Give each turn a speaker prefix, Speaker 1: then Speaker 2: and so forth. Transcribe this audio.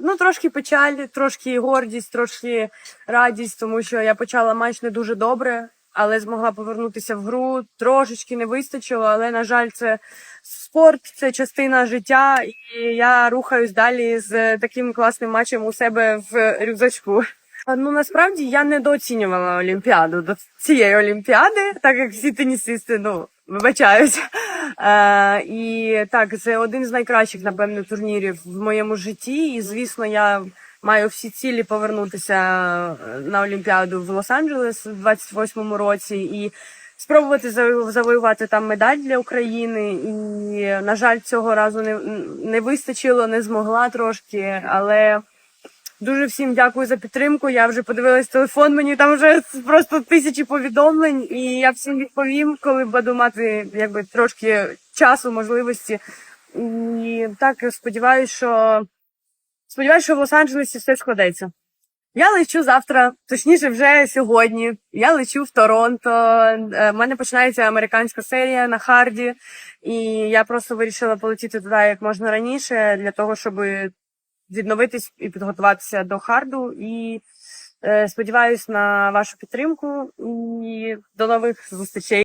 Speaker 1: Ну, трошки печаль, трошки гордість, трошки радість, тому що я почала матч не дуже добре, але змогла повернутися в гру. Трошечки не вистачило, але на жаль, це спорт, це частина життя, і я рухаюсь далі з таким класним матчем у себе в рюкзачку. Ну насправді я недооцінювала Олімпіаду до цієї Олімпіади, так як всі тенісисти, ну вибачаюсь. Е, і так, це один з найкращих, напевно, турнірів в моєму житті. І звісно, я маю всі цілі повернутися е, на Олімпіаду в Лос-Анджелес у 28-му році і спробувати завоювати там медаль для України. І, на жаль, цього разу не, не вистачило, не змогла трошки, але. Дуже всім дякую за підтримку. Я вже подивилась телефон. Мені там вже просто тисячі повідомлень, і я всім відповім, коли буду мати якби трошки часу, можливості. І так сподіваюся, що сподіваюся, що в Лос-Анджелесі все складеться. Я лечу завтра, точніше, вже сьогодні. Я лечу в Торонто. Е, В мене починається американська серія на харді, і я просто вирішила полетіти туди як можна раніше для того, щоб відновитись і підготуватися до харду. І е, сподіваюсь на вашу підтримку. І до нових зустрічей.